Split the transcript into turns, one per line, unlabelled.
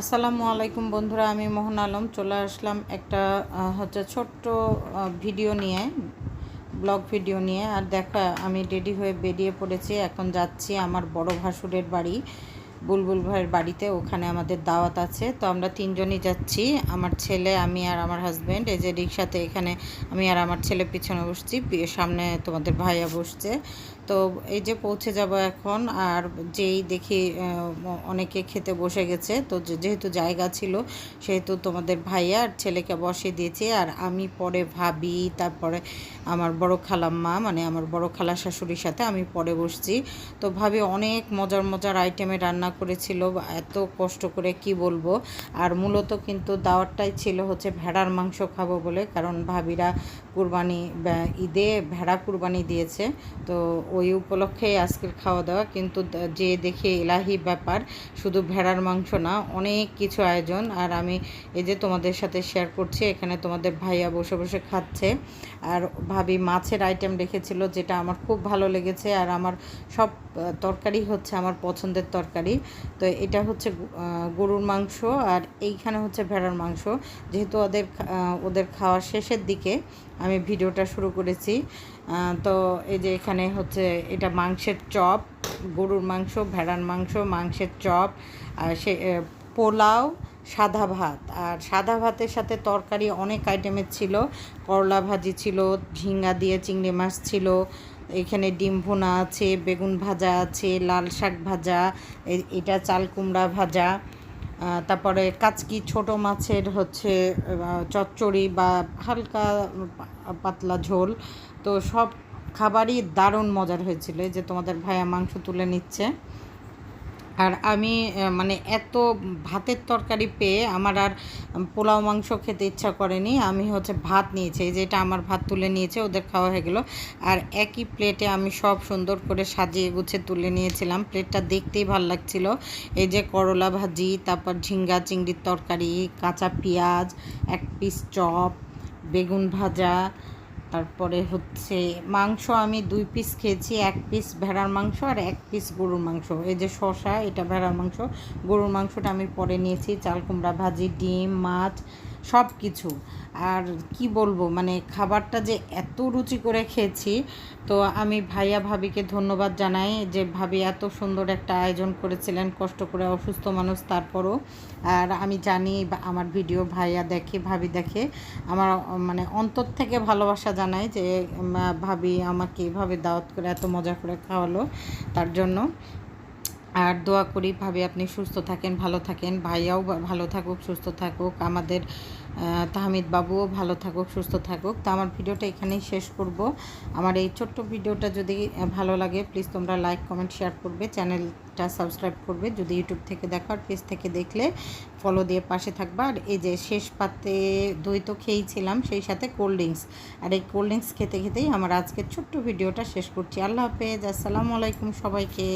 আসসালামু আলাইকুম বন্ধুরা, আমি মোহন আলম। চলে আসলাম একটা হচ্ছে ছোট্ট ভিডিও নিয়ে, ব্লগ ভিডিও নিয়ে। আর দেখা, আমি রেডি হয়ে বেরিয়ে পড়েছি। এখন যাচ্ছি আমার বড় ভাসুরের বাড়ি। বুলবুল ভাইয়ের বাড়িতে, ওখানে আমাদের দাওয়াত আছে। তো আমরা তিনজনই যাচ্ছি। আমার ছেলে, আমি আর আমার হাজব্যান্ড এই যে রিক্সাতে এখানে আমি আর আমার ছেলে পিছনে বসছি সামনে তোমাদের ভাইয়া বসছে। তো এই যে পৌঁছে যাব এখন, আর যেই দেখি অনেকে খেতে বসে গেছে। তো যেহেতু জায়গা ছিল, সেহেতু তোমাদের ভাইয়া আর ছেলেকে বসিয়ে দিয়েছি। আর আমি পরে ভাবি, তারপরে আমার বড় খালাম্মা মানে আমার বড় খালা শাশুড়ির সাথে আমি পরে বসছি। তো ভাবি অনেক মজার মজার আইটেমে রান্না করেছিল এত কষ্ট করে কি বলব? আর মূলত কিন্তু দাওয়াতটাই ছিল হচ্ছে ভেড়ার মাংস খাব বলে, কারণ ভাবিরা কুরবানি ঈদে ভেড়া কুরবানি দিয়েছে। তো ওই উপলক্ষে আজকের খাওয়া দাওয়া কিন্তু যে দেখে এলাহি ব্যাপার, শুধু ভেড়ার মাংস না, অনেক কিছু আয়োজন। আর আমি এই যে তোমাদের সাথে শেয়ার করছি, এখানে তোমাদের ভাইয়া বসে বসে খাচ্ছে। আর ভাবি মাছের আইটেম রেখেছিল, যেটা আমার খুব ভালো লেগেছে। আর আমার সব তরকারি হচ্ছে আমার পছন্দের তরকারি। তো এটা হচ্ছে গরুর মাংস আর এইখানে হচ্ছে ভেড়ার মাংস। যেহেতু ওদের ওদের খাওয়ার শেষের দিকে আমি ভিডিওটা শুরু করেছি তো এই যে এখানে হচ্ছে এটা মাংসের চপ, গরুর মাংস, ভেড়ার মাংস, মাংসের চপ, আর সে পোলাও, সাদা ভাত। আর সাদা ভাতের সাথে তরকারি অনেক আইটেমের ছিল। করলা ভাজি ছিল, ঝিঙ্গা দিয়ে চিংড়ি মাছ ছিল এখানে ডিম ভোনা আছে, বেগুন ভাজা আছে, লাল শাক ভাজা এটা চাল কুমড়া ভাজা তারপরে কাচকি ছোট মাছের হচ্ছে চচ্চড়ি বা হালকা পাতলা ঝোল। তো সব খাবারই দারুণ মজার হয়েছিল। যে তোমাদের ভাইয়া মাংস তুলে নিচ্ছে। আর আমি মানে এত ভাতের তরকারি পেয়ে আমার আর পোলাও, মাংস খেতে ইচ্ছা করেনি। আমি হচ্ছে ভাত নিয়েছি, এই যে এটা আমার ভাত তুলে নিয়েছে, ওদের খাওয়া হয়ে গেলো। আর একই প্লেটে আমি সব সুন্দর করে সাজিয়ে গুছিয়ে তুলে নিয়েছিলাম। প্লেটটা দেখতেই ভালো লাগছিল। এই যে করলা ভাজি, তারপর ঝিঙ্গা চিংড়ির তরকারি, কাঁচা পেঁয়াজ, এক পিস চপ, বেগুন ভাজা তারপরে হচ্ছে মাংস আমি দুই পিস খেয়েছি, এক পিস ভেড়ার মাংস আর এক পিস গরুর মাংস। এই যে শশা এটা ভেড়ার মাংস। গরুর মাংসটা আমি পরে নিয়েছি, চাল, কুমড়া ভাজি, ডিম, মাছ সব কিছু আর কি বলব মানে খাবারটা যে এত রুচি করে খেয়েছি, তো আমি ভাইয়া ভাবিকে ধন্যবাদ জানাই যে ভাবি এত সুন্দর একটা আয়োজন করেছিলেন, কষ্ট করে অসুস্থ মানুষ তারপরও। আর আমি জানি আমার ভিডিও ভাইয়া দেখে, ভাবি দেখে, আমার মানে অন্তর থেকে ভালোবাসা জানাই যে ভাবি আমাকে এভাবে দাওয়াত করে এত মজা করে খাওয়ালো তার জন্য। আর দোয়া করি ভাবি আপনি সুস্থ থাকেন, ভালো থাকেন। ভাইয়াও ভালো থাকুক, সুস্থ থাকুক। আমাদের তাহমিদ বাবুও ভালো থাকুক, সুস্থ থাকুক। তো আমার ভিডিওটা এখানেই শেষ করব। আমার এই ছোট্ট ভিডিওটা যদি ভালো লাগে প্লিজ তোমরা লাইক কমেন্ট শেয়ার করবে। চ্যানেলটা সাবস্ক্রাইব করবে। যদি ইউটিউব থেকে দেখো আর পেজ থেকে দেখলে ফলো দিয়ে পাশে থাকবা। আর এই যে শেষ পাতে দই তো খেয়েছিলাম সেই সাথে কোল্ড ড্রিঙ্কস আর এই কোল্ড ড্রিঙ্কস খেতে খেতেই আমার আজকের ছোট্ট ভিডিওটা শেষ করছি। আল্লাহ হাফেজ। আসসালামু আলাইকুম সবাইকে।